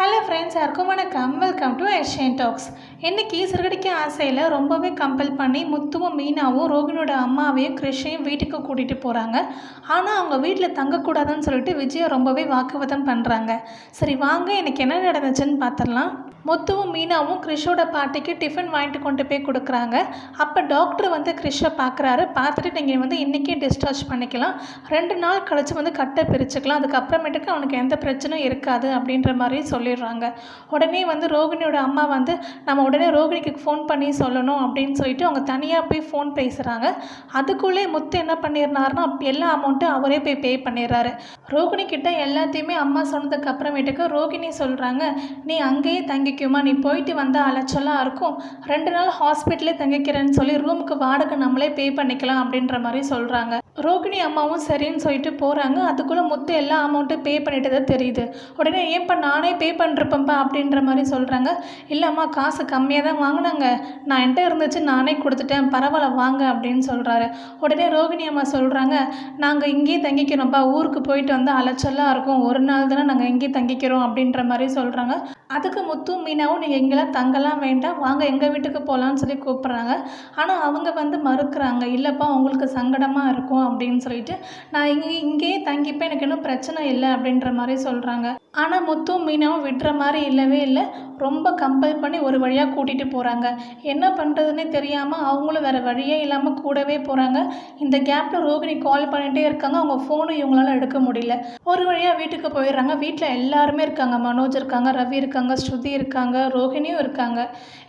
ভালো ஃப்ரெண்ட்ஸ் யாருக்கும் வணக்கம். வெல்கம் டு ஏஷியன் டாக்ஸ் இன்றைக்கி சிறுகடிக்க ஆசையில் ரொம்பவே கம்பல் பண்ணி முத்துவும் மீனாவும் ரோகினோட அம்மாவையும் கிருஷையும் வீட்டுக்கு கூட்டிகிட்டு போகிறாங்க ஆனால் அவங்க வீட்டில் தங்கக்கூடாதுன்னு சொல்லிட்டு விஜயை ரொம்பவே வாக்குவாதம் பண்ணுறாங்க சரி வாங்க எனக்கு என்ன நடந்துச்சுன்னு பார்த்துடலாம் முத்துவும் மீனாவும் கிறிஷோட பாட்டிக்கு டிஃபன் வாங்கிட்டு கொண்டு போய் கொடுக்குறாங்க. அப்போ டாக்டர் வந்து கிறிஷை பார்க்குறாரு பார்த்துட்டு நீங்கள் வந்து இன்றைக்கே டிஸ்சார்ஜ் பண்ணிக்கலாம். ரெண்டு நாள் கழித்து வந்து கட்டை பிரிச்சுக்கலாம். அதுக்கப்புறமேட்டுக்கு அவனுக்கு எந்த பிரச்சனையும் இருக்காது அப்படின்ற மாதிரி சொல்லிடுறாங்க. உடனே வந்து ரோகிணியோட அம்மா வந்து நம்ம உடனே ரோகிணிக்கு ஃபோன் பண்ணி சொல்லணும் அப்படின்னு சொல்லிட்டு அவங்க தனியாக போய் ஃபோன் பேசுகிறாங்க அதுக்குள்ளே முத்து என்ன பண்ணிடுறாருன்னா எல்லா அமௌண்ட்டும் அவரே போய் பே பண்ணிடுறாரு. ரோகிணி கிட்ட எல்லாத்தையுமே அம்மா சொன்னதுக்கு அப்புறமேட்டுக்கு ரோகிணி சொல்கிறாங்க நீ அங்கேயே தங்கிக்குமா நீ போயிட்டு வந்தால் அலைச்சலாக இருக்கும். ரெண்டு நாள் ஹாஸ்பிட்டலே தங்கிக்கிறேன்னு சொல்லி ரூமுக்கு வாடகை நம்மளே பே பண்ணிக்கலாம் அப்படின்ற மாதிரி சொல்கிறாங்க ரோகிணி அம்மாவும் சரின்னு சொல்லிட்டு போகிறாங்க அதுக்குள்ளே முத்து எல்லா அமௌண்ட்டும் பே பண்ணிட்டு தான் தெரியுது. உடனே ஏன்ப்பா நானே பே பண்ணிருப்பேன்ப்பா அப்படின்ற மாதிரி சொல்கிறாங்க இல்லைம்மா காசு கம்மியாக தான் வாங்கினாங்க. நான் என்கிட்ட இருந்துச்சு நானே கொடுத்துட்டேன். பரவாயில்ல வாங்க அப்படின்னு சொல்கிறாரு உடனே ரோகிணி அம்மா சொல்கிறாங்க நாங்கள் இங்கேயே தங்கிக்கிறோம்ப்பா ஊருக்கு போயிட்டு வந்து அலைச்சலாக இருக்கும். ஒரு நாள் தானே நாங்கள் இங்கேயே தங்கிக்கிறோம் அப்படின்ற மாதிரி சொல்கிறாங்க அதுக்கு முத்து மீனாவும் நீங்கள் எங்கெல்லாம் தங்கலாம் வேண்டாம். வாங்க எங்கள் வீட்டுக்கு போகலான்னு சொல்லி கூப்பிட்றாங்க. ஆனால் அவங்க வந்து மறுக்கிறாங்க இல்லைப்பா உங்களுக்கு சங்கடமாக இருக்கும் அப்படின்னு சொல்லிட்டு. நான் இங்கே இங்கேயே தங்கிப்பேன். எனக்கு இன்னும் பிரச்சனை இல்லை அப்படின்ற மாதிரி சொல்கிறாங்க ஆனால் முத்தும் மீனாவும் விடுற மாதிரி இல்லவே இல்லை. ரொம்ப கம்பல் பண்ணி ஒரு வழியாக கூட்டிகிட்டு போகிறாங்க என்ன பண்ணுறதுன்னே தெரியாமல் அவங்களும் வேறு வழியே இல்லாமல் கூடவே போகிறாங்க இந்த கேப்பில் ரோகிணி கால் பண்ணிகிட்டே இருக்காங்க. அவங்க ஃபோனும் இவங்களால எடுக்க முடியல. ஒரு வழியாக வீட்டுக்கு போயிடுறாங்க. வீட்டில் எல்லாருமே இருக்காங்க. மனோஜ் இருக்காங்க ரவி இருக்காங்க ஸ்ருதி இருக்காங்க ரோஹிணியும் இருக்காங்க.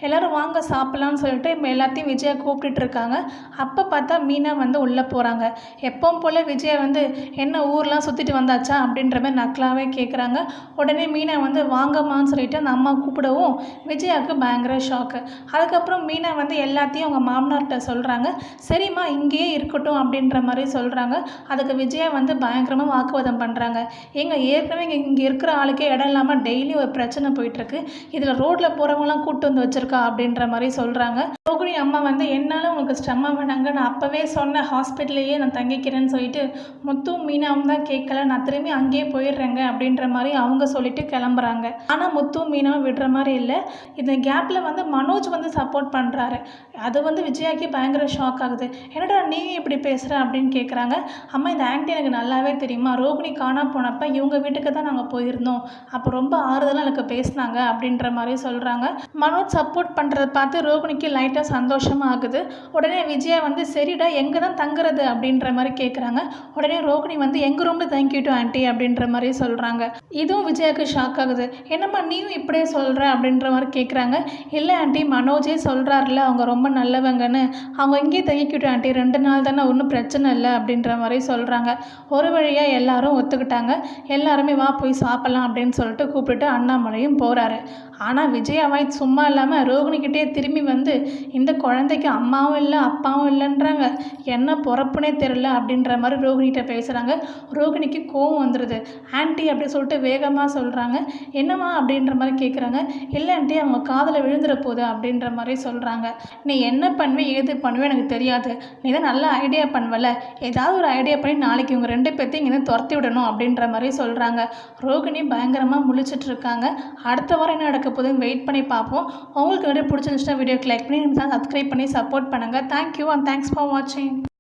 எல்லோரும் வாங்க சாப்பிட்லான்னு சொல்லிட்டு இப்போ எல்லாத்தையும் விஜயா கூப்பிட்டுட்டு இருக்காங்க. அப்போ பார்த்தா மீனா வந்து உள்ளே போகிறாங்க எப்பவும் போல் விஜயா வந்து என்ன ஊர்லாம் சுற்றிட்டு வந்தாச்சா? அப்படின்ற மாதிரி நக்கலாகவே கேட்குறாங்க உடனே மீனா வந்து வாங்கம்மான்னு சொல்லிட்டு அந்த அம்மா கூப்பிடவும் விஜயாவுக்கு பயங்கர ஷாக்கு அதுக்கப்புறம் மீனா வந்து எல்லாத்தையும் அவங்க மாமனார்கிட்ட சொல்கிறாங்க சரிம்மா இங்கேயே இருக்கட்டும் அப்படின்ற மாதிரி சொல்கிறாங்க அதுக்கு விஜயா வந்து பயங்கரமாக வாக்குவாதம் பண்ணுறாங்க எங்கள் ஏற்கனவே இங்கே இங்கே இருக்கிற ஆளுக்கே இடம் இல்லாமல் டெய்லி ஒரு பிரச்சனை போயிட்டுருக்கு. இதில் ரோட்டில் போகிறவங்களாம் கூப்பிட்டு வந்து வச்சுருக்கா அப்படின்ற மாதிரி சொல்கிறாங்க ரோகிணி அம்மா வந்து என்னால் உங்களுக்கு ஸ்டம்மா வேணாங்க. நான் அப்போவே சொன்ன ஹாஸ்பிட்டல்லையே நான் தங்கிக்கிறேன்னு சொல்லிட்டு முத்தும் மீனாவும் தான் கேட்கல. நான் திரும்பி அங்கேயே போயிடுறேங்க. அப்படின்ற மாதிரி அவங்க சொல்லிட்டு கிளம்புறாங்க. ஆனால் முத்து மீனாக விடுற மாதிரி இல்லை. இந்த கேப்பில் வந்து மனோஜ் வந்து சப்போர்ட் பண்ணுறாரு அது வந்து விஜயாக்கு பயங்கர ஷாக் ஆகுது. என்னடா நீ இப்படி பேசுகிற அப்படின்னு கேட்குறாங்க அம்மா இந்த ஆன்ட்டி எனக்கு நல்லாவே தெரியுமா? ரோகிணி காணா போனப்போ இவங்க வீட்டுக்கு தான் நாங்கள் போயிருந்தோம். அப்போ ரொம்ப ஆறுதலாக எனக்கு பேசினாங்க அப்படின்ற மாதிரி சொல்கிறாங்க மனோஜ் சப்போர்ட் பண்ணுறத பார்த்து ரோகிணிக்கு லைட்டாக சந்தோஷமாக ஆகுது. உடனே விஜயா வந்து சரிடா எங்கே தான் தங்குறது அப்படின்ற மாதிரி கேட்குறாங்க உடனே ரோகிணி வந்து எங்கள் ரூமில் தேங்க்யூ ஆன்ட்டி அப்படின்ற மாதிரி சொல்கிறாங்க இதுவும் விஜயாவுக்கு ஷாக் ஆகுது. என்னம்மா நீயும் இப்படியே சொல்கிற அப்படின்ற மாதிரி கேட்குறாங்க இல்லை ஆண்டி மனோஜே சொல்கிறாருல அவங்க ரொம்ப நல்லவங்கன்னு. அவங்க இங்கேயே தங்கிக்கிட்டோம் ஆண்டி ரெண்டு நாள் தானே ஒன்றும் பிரச்சனை இல்லை அப்படின்ற மாதிரி சொல்கிறாங்க ஒரு வழியாக எல்லாரும் ஒத்துக்கிட்டாங்க. எல்லாருமே வா போய் சாப்பிட்லாம் அப்படின்னு சொல்லிட்டு கூப்பிட்டுட்டு அண்ணாமலையும் போகிறாரு ஆனால் விஜயாவாய் சும்மா இல்லாமல் ரோகிணிக்கிட்டே திரும்பி வந்து இந்த குழந்தைக்கு அம்மாவும் இல்லை அப்பாவும் இல்லைன்றாங்க. என்ன பிறப்புனே தெரில அப்படின்ற மாதிரி ரோகிணிகிட்ட பேசுகிறாங்க ரோகிணிக்கு கோவம் வந்துடுது ஆன்ட்டி அப்படி சொல்லிட்டு வேகமாக சொல்கிறாங்க என்ன என்னம்மா அப்படின்ற மாதிரி கேட்குறாங்க இல்லை ஆண்டி அவங்க காதில் விழுந்துட போகுது அப்படின்ற மாதிரி சொல்கிறாங்க நீ என்ன பண்ணுவே ஏது பண்ணுவேன் எனக்கு தெரியாது. நீ தான் நல்லா ஐடியா பண்ணுவல. ஏதாவது ஒரு ஐடியா பண்ணி நாளைக்கு இவங்க ரெண்டு பேர்த்தையும் இங்கேருந்து துரத்தி விடணும் அப்படின்ற மாதிரி சொல்கிறாங்க ரோகிணி பயங்கரமாக முழிச்சிட்ருக்காங்க அடுத்த வாரம் என்ன நடக்க போகுதுன்னு வெயிட் பண்ணி பார்ப்போம். உங்களுக்கு வீடியோ பிடிச்சிருந்துச்சுன்னா வீடியோக்கு லைக் பண்ணி சப்ஸ்கிரைப் பண்ணி சப்போர்ட் பண்ணுங்கள் தேங்க்யூ அண்ட் தேங்க்ஸ் ஃபார் வாட்சிங்